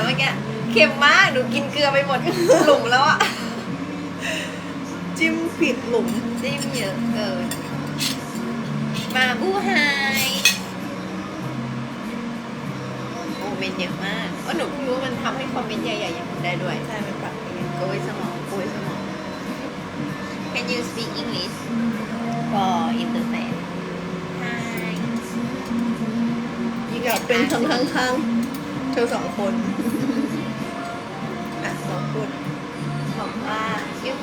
แต่เมื่อกี้เค็มมากหนูกินเกลือไปหมด หลุมแล้วอะจิ้มผิดหลุมจิ้มเยอะเกินมาบูไฮโอ้เมนต์เยอะมากว่าหนูเพิ่งรู้ว่ามันทำให้คอมเมนต์ใหญ่ๆอย่างนี้ได้ด้วยใช่มันปรับเองโกยสมองโกยสมอง Can you speak English for internet Hi อยากเป็นทั้งทั้งทั้งเธอสองคน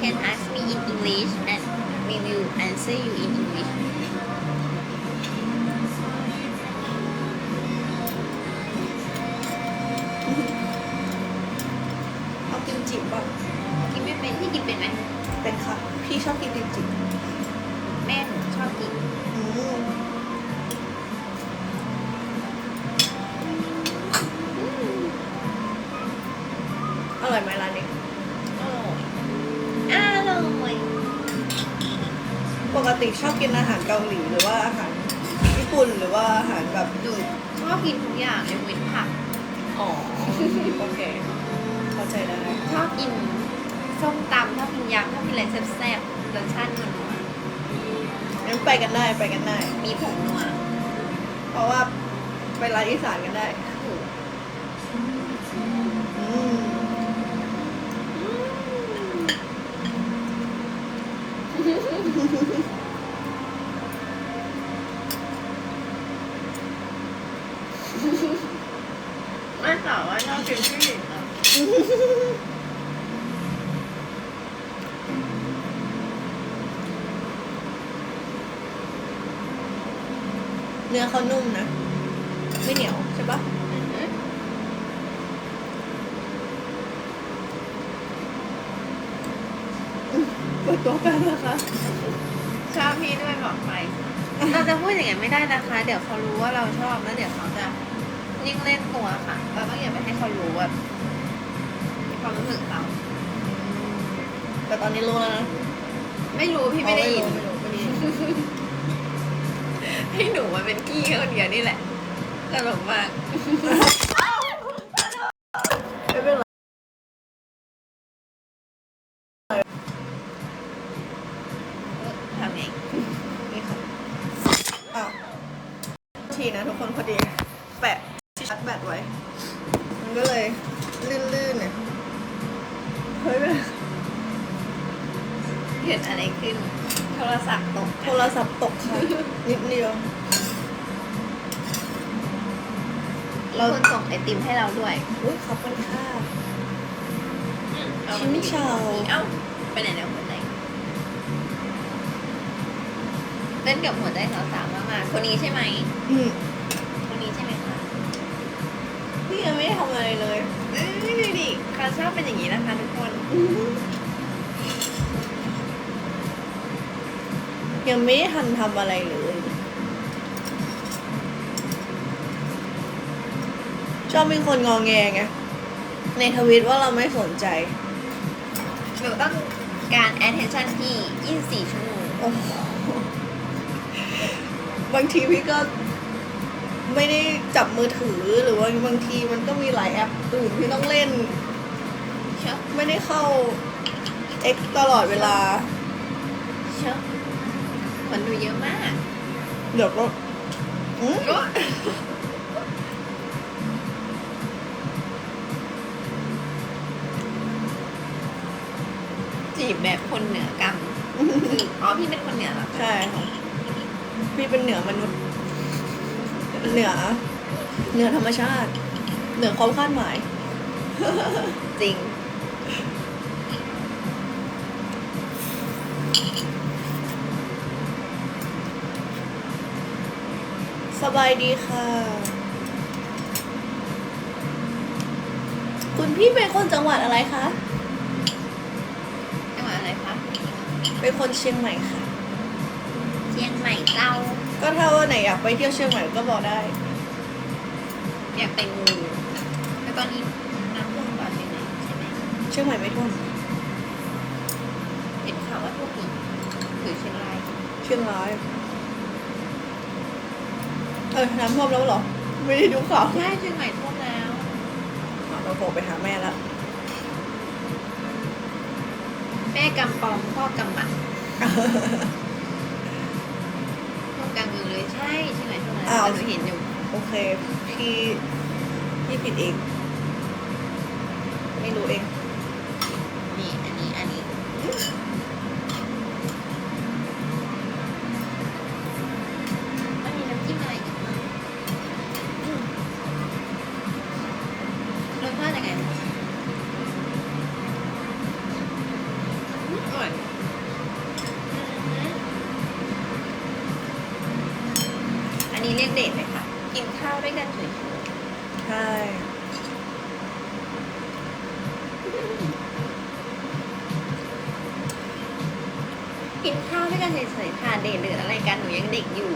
can ask me in English and we will answer you in English เอากิมจิบ้างกินไม่เป็นที่กินเป็นไหมเป็นค่ะ พี่ชอบกินกิมจิแม่หนูชอบกิน อืม ติชอบกินอาหารเกาหลีหรือว่าอาหารญี่ปุ่นหรือว่าอาหารแบบหนูชอบกินทุกอย่างยกเว้นผักอ๋อโอเคเข้าใจได้ชอบกินส้มตำชอบกินยำชอบกินอะไรแซ่บๆรสชาตินัวงั้นไปกันได้ไปกันได้ๆมีผงนัวเพราะว่าไปร้านอีสานกันได้ถูกอืมไม่สาวว่าชอบกินผู้หญิงอะ เนื้อเขานุ่มนะ ไม่เหนียวใช่ปะอือหือเปิดตัวแป๊บนะคะชอบพี่ด้วยบอกไป เราจะพูดอย่างนั้นไม่ได้นะคะ เดี๋ยวเขารู้ว่าเราชอบแล้วเดี๋ยวเขาจะยิ่งเล่นตัวค่ะ เราต้องอย่าไปให้เขารู้ว่าความรู้สึกเราแต่ตอนนี้รู้แล้วนะ ไม่รู้พี่ไม่ได้ยิน ไม่รู้ไม่รู้ไม่รู้ ให้หนูมาเป็นกี้คนเดียวนี่แหละตลกมาก ไม่เป็นไรทำเองนี่ค่ะอ้าวทีนะทุกคนพอดี แปะที่ชาร์จแบตไว้ มันก็เลยลื่นๆเนี่ยเฮ้ยเป็นเกิดอะไรขึ้น โทรศัพท์ตกโทรศัพท์ตกค่ะ นิดเดียว เราคนส่งไอติมให้เราด้วย อุ้ยขอบคุณค่ะเอาชิมิชาเอ้าไปไหนแล้วหัวใจเล่นกับหัวใจสาวๆมากๆคนนี้ใช่ไหมอืมคนนี้ใช่ไหมคะพี่ยังไม่ได้ทำอะไรเลยเอ้ยดูดิเขาชอบเป็นอย่างนี้นะคะทุกคนยังไม่ได้ทันทำอะไรเลย ชอบเป็นคนงองแงไงในทวิตว่าเราไม่สนใจหนูต้องการ attention ที่ 24 ชั่วโมงโอ้โหบางทีพี่ก็ไม่ได้จับมือถือหรือว่าบางทีมันก็มีหลายแอปอื่นที่ต้องเล่น เชอะไม่ได้เข้า X ตลอดเวลา เชอะคนดูเยอะมาก เดี๋ยวก็อืม ก็ จีบแบบคนเหนือกรรมคืออ๋อพี่เป็นคนเหนือเหรอคะใช่ค่ะพี่เป็นเหนือมนุษย์ เหนือ เหนือธรรมชาติ เหนือความคาดหมาย จริง สบายดีค่ะ คุณพี่เป็นคนจังหวัดอะไรคะ เป็นคนเชียงใหม่ค่ะ เชียงใหม่เจ้า ก็ถ้าว่าไหนอยากไปเที่ยวเชียงใหม่ก็บอกได้ อยากไปงูแล้วตอนนี้น้ำท่วมตอนไหนใช่ไหมเชียงใหม่ไม่ท่วมเห็นข่าวว่าท่วมอีกหรือเชียงรายเชียงรายออน้ำท่วมแล้วเหรอ ไม่ได้ดูข่าวใช่เชียงใหม่ท่วมแล้วเราโทรไปหาแม่แล้ว กำปองพ่อกำหมัดท่วมกลางเมืองเลยใช่เชียงใหม่ท่วมแล้วอ้าวแต่หนูเห็นอยู่โอเค พี่พี่ผิดเอง ไม่รู้เอง นี่อันนี้อันนี้มัน เรียกเดทเลยค่ะ กินข้าวด้วยกันเฉยๆใช่กินข้าวด้วยกันเฉยๆค่ะเดทหรืออะไรกันหนูยังเด็กอยู่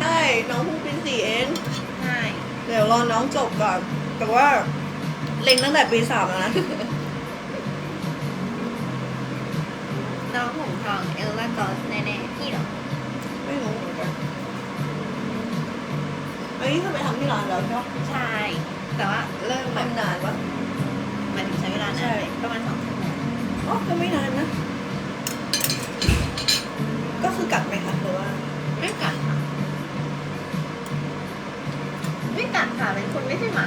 ใช่น้องเพิ่งเป็นสี่เองใช่เดี๋ยวรอน้องจบก่อน แต่ว่าเล็งตั้งแต่ปีสามแล้วนะ น้องผมทองเอลล่ากอสแน่ๆพี่เหรอ นนี้ทำไมทำที่ร้านแล้วใช่ปะ ใช่ แต่ว่าเริ่มแบบทำนานปะหมันถึงใช้เวลานานไหมประมาณสองชั่วโมงอ๋อก็ไม่นานนะ ก็คือกัดไหมคะหรือว่า ไม่กัดค่ะไม่กัดค่ะเป็นคนไม่ใช่หมา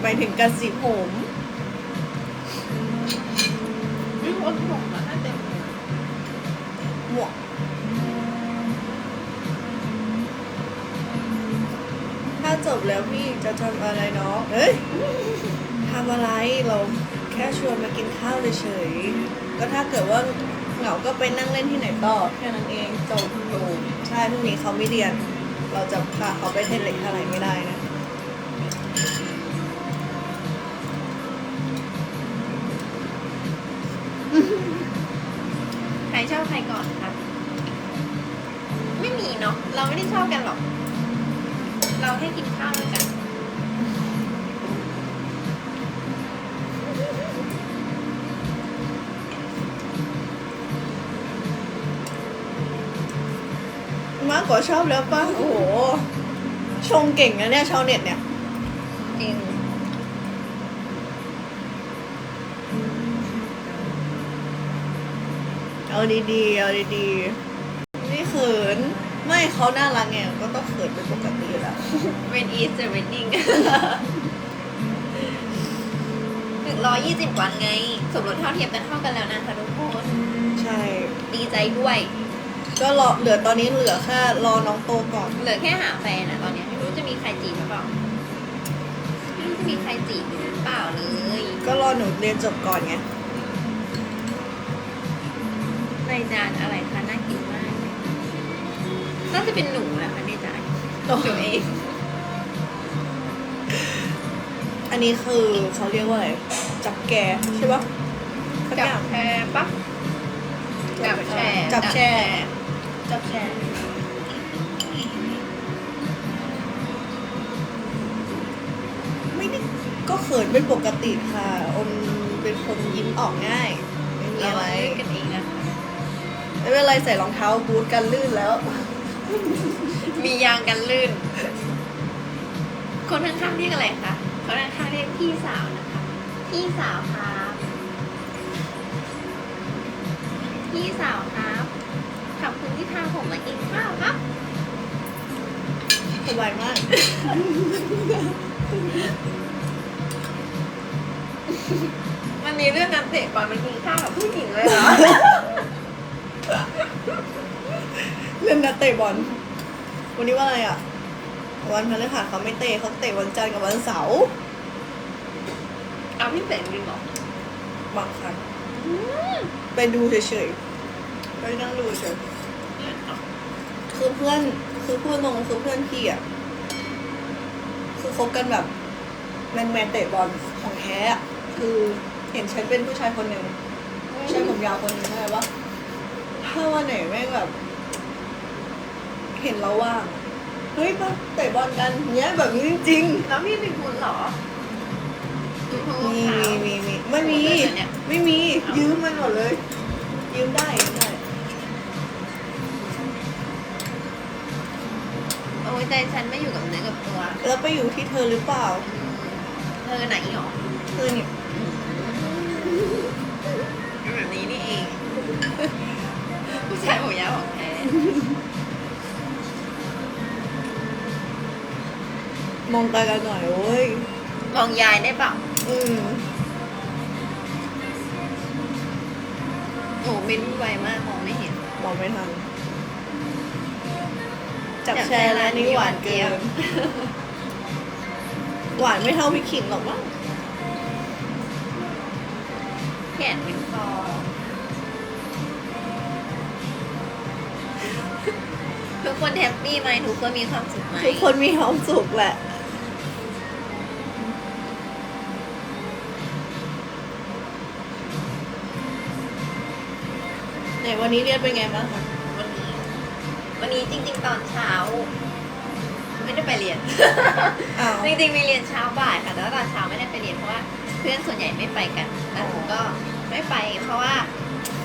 หมายถึงการสีผม ไม่รู้ว่า จบแล้วพี่จะทำอะไรเนาะเฮ้ยทำอะไรเราแค่ชวนมากินข้าวเฉยๆก็ถ้าเกิดว่าเหงาก็ไปนั่งเล่นที่ไหนต่อแค่นั้นเองจบอยู่ใช่พรุ่งนี้เขาไม่เรียน เราจะพาเขาไปเทนเล็กอะไรไม่ได้นะ ค่กินข้าวด้วยกันมากกว่าชอบแล้วปะโอ้โห ชงเก่งนะเนี่ยชาวเน็ตเนี่ย จริง เอาดีๆ เอาดีๆ นี่เขิน ไม่เขาน่ารักไงก็ต้องเขินเป็นปกติอยู่แล้ว When is the wedding หนึ่งร้อยยี่สิบวันไง สมรสเท่าเทียมกันเท่ากันแล้วนะคะทุกคนใช่ ดีใจด้วย ก็รอเหลือตอนนี้เหลือแค่รอน้องโตก่อน เหลือแค่หาแฟนอะตอนเนี้ยไม่รู้จะมีใครจีบหรือเปล่าไม่รู้จะมีใครจีบหรือเปล่าเลยก็รอหนูเรียนจบก่อนไง ในจานอะไรคะน่ากินมาก น่าจะเป็นหนูนะคะในจานหนูเอง อันนี้คือเขาเรียกว่าอะไร จับแกใช่ปะสักจัอบย่างแชร์ปะจับแชร์จับแชร์จับแชร์ไม่ได้ก็เขินเป็นปกติค่ะ อมเป็นคนยิ้มออกง่าย ไม่มีเราอะไร เล่นกันเองนะไม่เป็นไรใส่รองเท้าบูทกันลื่นแล้ว มียางกันลื่น คนข้างๆเรียกอะไรคะคนข้างๆเรียกพี่สาวนะคะ พี่สาวครับ พี่สาวครับขอบคุณที่พาผมมากินข้าวครับสบายมาก มันมีเรื่องการเตะบอลมากินข้าวกับผู้หญิงเลยเหรอเล่ นัดเตะบอล วันนี้ว่าอะไรอะ วันพฤหัสเขาไม่เตะเขาเตะวันจันทร์กับวันเสาร์เอาพี่เตะจริงเหรอบางครั้งไปดูเฉยๆ ไปนั่งดูเฉยคือเพื่อนคือพูดตรงคือเพื่อนพี่อะ คือคบกันแบบแมนแมนเตะบอลของแท้คือเห็นฉันเป็นผู้ชายคนหนึ่งผู้ชายผมยาวคนหนึ่งใช่ไหมว่าถ้าวันไหนแม่งแบบ เห็นเราว่างเฮ้ยมาเตะบอลกันเนี้ยแบบนี้จริงแล้วพี่เป็นคุณเหรอๆมีมีมีมีไม่มีเนี่ยไม่มียืมมันหมดเลย ยืมได้ยืมได้ยใจฉันไม่อยู่กับเนื้อกับตัวแล้วไปอยู่ที่เธอหรือเปล่าเธอไหนหรอเธอนี่เป็นแบบนี้นี่เอง ผู้ชายหัวยาวของแท้ มองไกลกันหน่อยเว้ยมองยายได้เปล่าอืมโอ้บินไวมากมองไม่เห็น มองไม่ทันจับอยากแชร์แชร์ร้านนี้หวานเกิหวานนเจี๊ยหวานไม่เท่าพี่ขิงหรอกมั้งแขนเป็นคอทุกคนแฮปปี้ไหมทุกคนมีความสุขไหมทุกคนมีความสุขแหละ วันนี้เรียนเป็นไงบ้างคะวันนี้ วันนี้จริง ๆ ตอนเช้า ไม่ได้ไปเรียน อ้าว จริงๆมีเรียนเช้าบ่ายค่ะแต่ว่าตอนเช้าไม่ได้ไปเรียนเพราะว่าเพื่อนส่วนใหญ่ไม่ไปกันแล้วหนูก็ไม่ไป เพราะว่า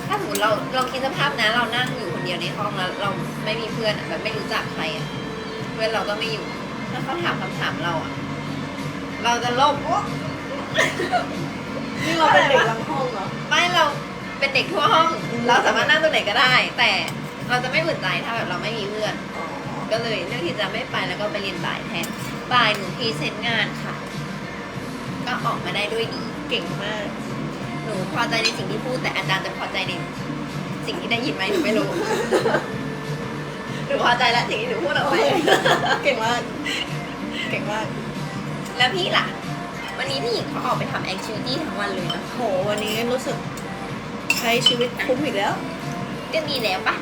ถ้าสมมติเราเราคิดสภาพนะเรานั่งอยู่คนเดียวในห้องแล้วเราไม่มีเพื่อนอะแบบไม่รู้จักใครอะเพื่อนเราก็ไม่อยู่ ถ้าเขาถามคำถามเราอะเราจะลบนี่เราเป็นเด็กหลังห้องเหรอ ไม่เรา เป็นเด็กทั่วห้อง เราสามารถนั่งตรงไหนก็ได้ แต่เราจะไม่อุ่นใจถ้าแบบเราไม่มีเพื่อน ก็เลยเลือกที่จะไม่ไปแล้วก็ไปเรียนบ่ายแทนบ่ายหนูพรีเซนต์งานค่ะ ก็ออกมาได้ด้วยดีเก่งมาก หนูพอใจในสิ่งที่พูดแต่อาจารย์จะพอใจในสิ่งที่ได้ยินไหมหนูไม่รู้ หนูพอใจแล้วสิ่งที่หนูพูดออกไปเก่งมาก เก่งมาก แล้วพี่ล่ะ วันนี้พี่หญิงเขาออกไปทำแอคทิวิตี้ทั้งวันเลยนะโหวันนี้รู้สึก ช้ชีวิตคุ้มอีกแล้ว ก็มีแล้วปะ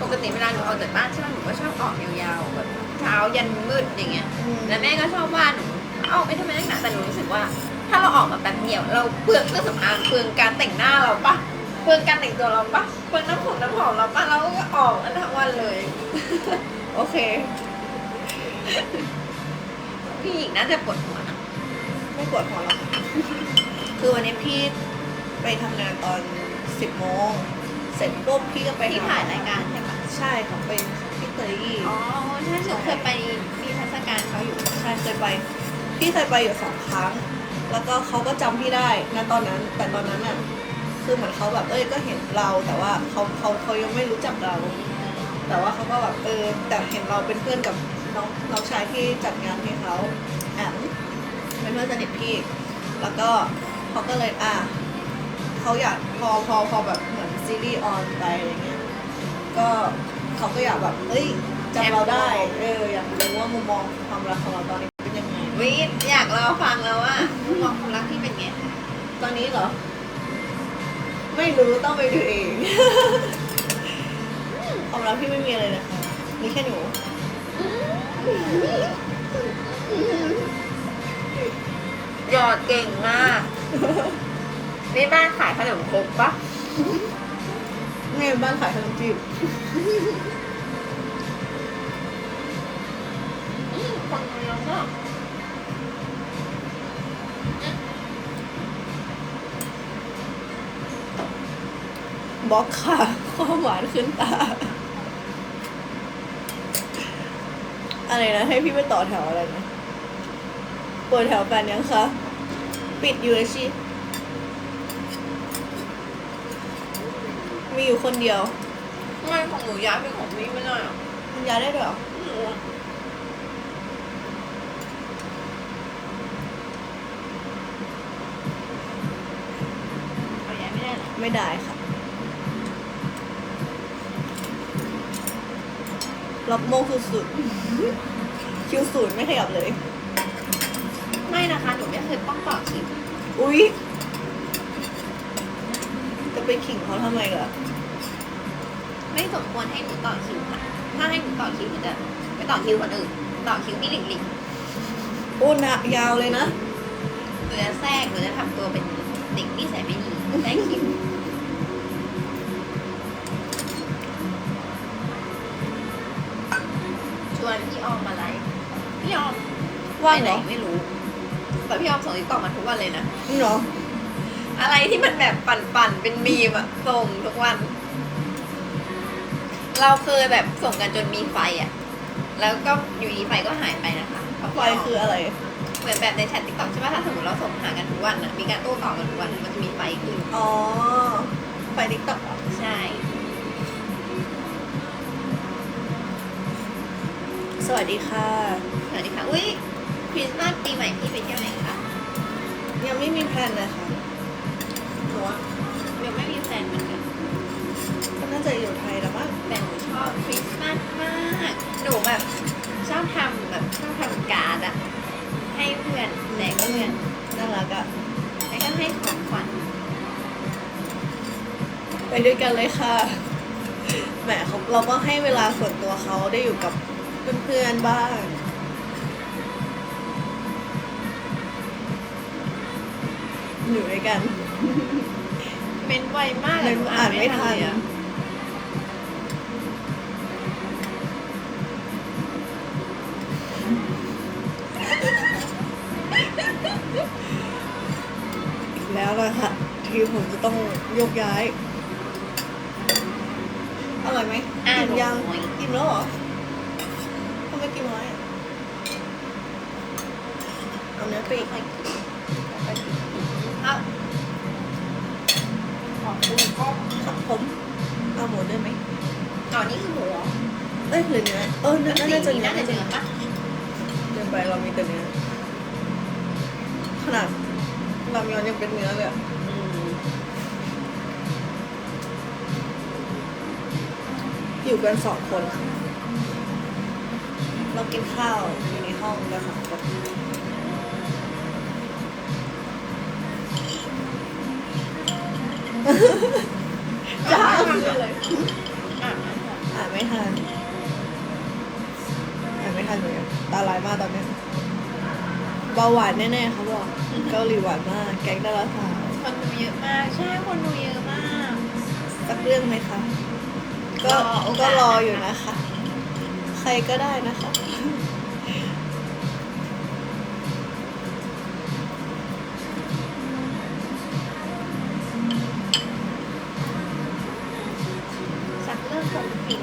ปกติเวลาหนูออกจากบ้านใช่ไหมหนูก็ชอบออกยาวๆแบบเช้ายันมืดอย่างเงี้ย แล้วแม่ก็ชอบว่าหนูเอาไปทำไมนักหนาแต่หนูรู้สึกว่า ถ้าเราออกมาแป๊บเดียวเราเปลืองเครื่องสำอางเปลืองการแต่งหน้าเราปะเปลืองการแต่งตัวเราปะเปลืองน้ำผมน้ำหอมเราปะเราก็ออกกันทั้งวันเลย โอเค พี่หญิงน่าจะปวดหัวนะไม่ปวดหัวหรอกค่ะคือวันนี้พี่ ไปทำงานตอนสิบโมงเสร็จปุ๊บพี่ก็ไปที่หถ่ายรายการใช่ปะใช่ค่ะเป็นพี่เตยยี่อ๋อใช่หนูเคยไปมีเทรรศการเขาอยู่ ใช่เคยไป พี่เคยไปอยู่สองครั้ง แล้วก็เขาก็จำพี่ได้นะตอนนั้น แต่ตอนนั้นอะคือเหมือนเขาแบบเอ้ยก็เห็นเรา แต่ว่าเขาเขาเขายังไม่รู้จักเรา แต่ว่าเขาก็แบบเออแต่เห็นเราเป็นเพื่อนกับน้องน้องชายที่จัดงานให้เขาแอมเป็นเพื่อนสนิทพี่ แล้วก็เขาก็เลยอะ เขาอยากพอพอพอแบบเหมือนซีรีส์ออนไปอะไรเงี้ยก็เขาก็อยากแบบเฮ้ยจำเราได้เอออยากรู้ว่ามุมมองความรักของเราตอนนี้เป็นยังไงวิอยากรอฟังแล้วว่ามุมมองความรักที่เป็นไงตอนนี้เหรอ ไม่รู้ต้องไปดูเองความรักพี่ไม่มีอะไรเลยค่ะมีแค่หนูหยอดเก่งมาก นี่บ้านขายขนมครกปะแม่บ้านขายขนมจีบอืมคนเยอะมากบล็อกค่ะความหวานขึ้นตา อะไรนะ ให้พี่ไปต่อแถวอะไรนะเปิดแถวแปดยังคะ ปิดอยู่เลยชิ มีอยู่คนเดียว ทำไมของหนูย้ายเป็นของพี่ไม่ได้หรอมันย้ายได้ด้วยเหรอหนูอะเอาย้ายไม่ได้เหรอไม่ได้ค่ะล็อกโมงสุดๆ คิวศูนย์ไม่ขยับเลย ไม่นะคะ หนูไม่เคยต้องต่อคิว อุ๊ยจะ ไปขิงเขาทำไมล่ะไม่สมควรให้หนูต่อคิวค่ะ ถ้าให้หนูต่อคิวหนูจะไปต่อคิวคนอื่น ต่อคิวพี่หลิงหลิงโอ้หนะยาวเลยนะหนูจะแทรกหนูจะทำตัวเป็นเด็กนิสัยไม่ดีแทรกคิวชวนพี่ออมมาไลฟ์พี่ออมว่างไปเหไหรนอไม่รู้ แต่พี่ออมส่งติ๊กต็อกมาทุกวันเลยนะนี่เหรอ อะไรที่มันแบบปั่นๆ เป็นมีมอะส่งทุกวัน เราเคยแบบส่งกันจนมีไฟอะแล้วก็อยู่ดีไฟก็หายไปนะคะเพราะไฟคืออะไร เหมือนแบบในแชทติ๊กต็อกใช่ไหมถ้าสมมติเราส่งหากันทุกวันอะมีการโต้ตอบกันทุกวัน มันจะมีไฟขึ้น อ๋อ ไฟติ๊กต็อกใช่ สวัสดีค่ะ สวัสดีค่ะ อุ้ยคริสต์มาสปีใหม่พี่ไปเที่ยวไหนคะ ยังไม่มีแพลนเลยค่ะ ก็น่าจะอยู่ไทยแล้วมั้งแต่หนูชอบคริสต์มาสมากหนูแบบชอบทำแบบชอบทำการ์ดอะให้เพื่อนแจกเพื่อนน่ารักอะแล้วก็ให้ของขวัญไปด้วยกันเลยค่ะ แหมเขาเราก็ให้เวลาส่วนตัวเขาได้อยู่กับเพื่อนๆบ้าง อยู่ด้วยกัน เม้นไวมากเม้นอ่านไม่ทันเลยอะอีก ต้องยกย้าย อร่อยไหมอ่ากินยังหน่อยกินแล้วเหรอทำไมกินน้อยอะเอาเนื้อปีกครับขอบคุณครับครับผมเอาหมูด้วยไหมอ๋อนี่คือหมูเหรอเอ้ยหรือเนื้อเออเนื้อน่าจะสีเนื้อน่าจะเนื้อปะเดินไปเรามีแต่เนื้อขนาดรามยอนยังเป็นเนื้อเลยอะ อยู่กันสองคนอะเรากินข้าวอยู่ในห้องกันสองคนจ้าเลยอะอ่านไม่ทันอ่านไม่ทันเลยตาลายมากตอนเนี้ยเบาหวานแน่ๆเขาบอกเกาหลีหวานมาก แก๊งดาราสาวคนดูเยอะมาก ใช่ คนดูเยอะมาก สักเรื่องไหมคะ ก็รอโอกาส ก็รออยู่นะคะ ใครก็ได้นะคะสักเรื่องผมผิด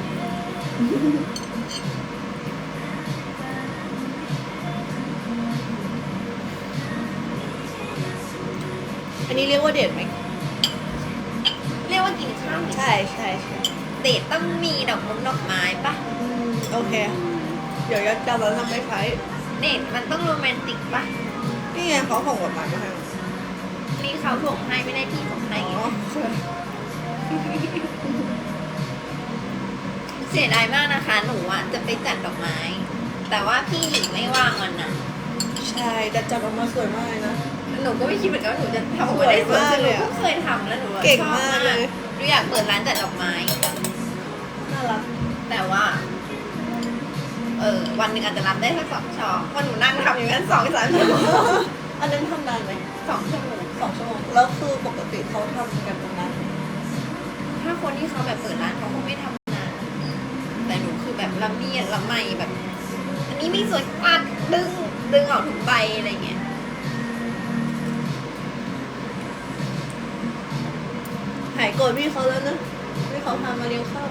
อันนี้เรียกว่าเดทไหมเรียกว่ากินข้าวไหม ใช่ใช่ใช่ เดทต้องมีดอกมุกดอกไม้ปะอืมโอเค เดี๋ยวยัดจำแล้วทำไม่ใช้เดทมันต้องโรแมนติกปะนี่ไงเขาของกฎหมายมาให้นี่เขาส่งให้ไม่ได้พี่ส่งให้อ๋อไงเสียดายมากนะคะ หนูอะจะไปจัดดอกไม้ แต่ว่าพี่หญิงไม่ว่างวันนั้นใช่แต่จับออกมาสวยมากเลยนะ หนูก็ไม่คิดเหมือนกันว่าหนูจะทำออกมาได้สวยสวยมากหเลนูยอะเพิ่งเคยทำแล้วหนูแบบเก่งชอบมากเลยหนูอยากเปิดร้านจัดดอกไม้ น่ารักแต่ว่า เออวันหนึ่งอาจจะรับได้แค่สองช่อเพราะหนูนั่งทำอย่างนั้นสองสามชั่วโมงอันนั้นทำนานไหมสองชั่วโมงสองชั่วโมงแล้วคือปกติเขาทำกันตรงนั้นถ้าคนที่เขาแบบเปิดร้านเขาคงไม่ทำนานแต่หนูคือแบบละเมียดละไมแบบ อันนี้ไม่สวยปัดดึงดึงออกทุกใบอะไรเงี้ยหายโกรธพี่เขาแล้วนะพี่เขาพามาเลี้ยงข้าว